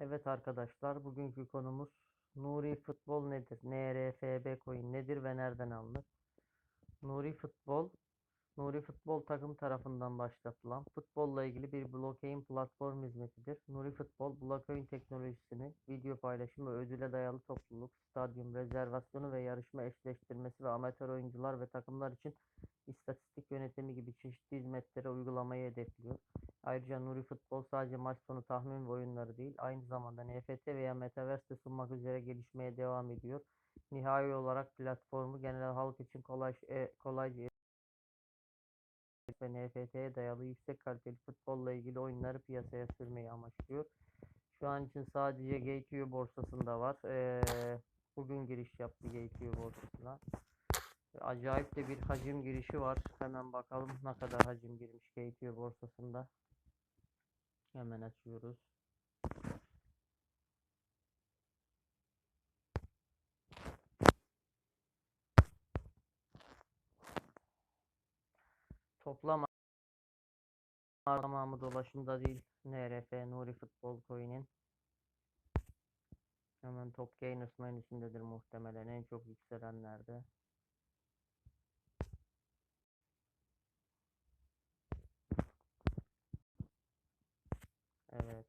Evet arkadaşlar, bugünkü konumuz Nuri Futbol nedir? NRFB coin nedir ve nereden alınır? Nuri Futbol, Nuri Futbol takım tarafından başlatılan futbolla ilgili bir blockchain platform hizmetidir. Nuri Futbol, blockchain teknolojisini video paylaşımı, ödüle dayalı topluluk, stadyum rezervasyonu ve yarışma eşleştirmesi ve amatör oyuncular ve takımlar için istatistik yönetimi gibi çeşitli hizmetleri uygulamayı hedefliyor. Ayrıca Nuri Futbol sadece maç sonu tahmin ve oyunları değil, aynı zamanda NFT veya Metaverse de sunmak üzere gelişmeye devam ediyor. Nihai olarak platformu genel halk için kolay, e, kolayca ve NFT'ye dayalı yüksek kaliteli futbolla ilgili oyunları piyasaya sürmeyi amaçlıyor. Şu an için sadece GQ borsasında var. Ee, bugün giriş yaptı GQ borsasına. Acayip de bir hacim girişi var. Hemen bakalım ne kadar hacim girmiş GQ borsasında. Hemen açıyoruz. Toplam tamamı dolaşımda değil. NRF, Nuri Futbol Coin'in. Hemen Top Gainers menüsündedir muhtemelen en çok yükselenlerde. Evet.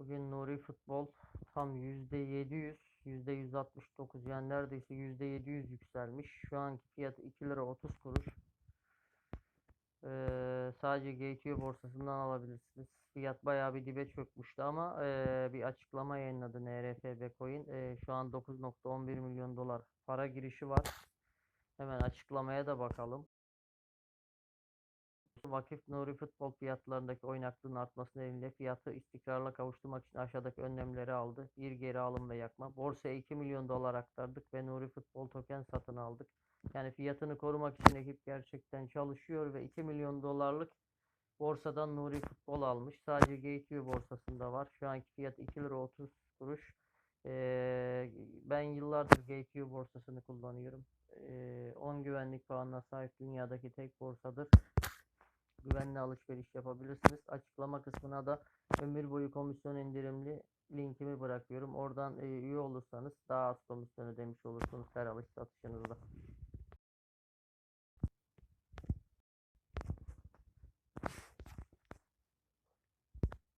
Bugün Nuri Futbol tam %700, %169 yani neredeyse %700 yükselmiş. Şu anki fiyatı 2 lira 30 kuruş. Ee, sadece GQ borsasından alabilirsiniz. Fiyat bayağı bir dibe çökmüştü ama ee, bir açıklama yayınladı NRFB Coin. Ee, şu an 9.11 milyon dolar para girişi var. Hemen açıklamaya da bakalım. Vakıf Nuri futbol fiyatlarındaki oynaklığın artması nedeniyle fiyatı istikrarla kavuşturmak için aşağıdaki önlemleri aldı. Bir geri alım ve yakma. Borsaya 2 milyon dolar aktardık ve Nuri futbol token satın aldık. Yani fiyatını korumak için ekip gerçekten çalışıyor ve 2 milyon dolarlık borsadan Nuri futbol almış. Sadece GQ borsasında var. Şu anki fiyat 2 lira 30 kuruş. Ee, ben yıllardır GQ borsasını kullanıyorum. Ee, 10 güvenlik puanına sahip dünyadaki tek borsadır güvenli alışveriş yapabilirsiniz. Açıklama kısmına da ömür boyu komisyon indirimli linkimi bırakıyorum. Oradan e, üye olursanız daha az komisyon ödemiş olursunuz her alış satışınızda.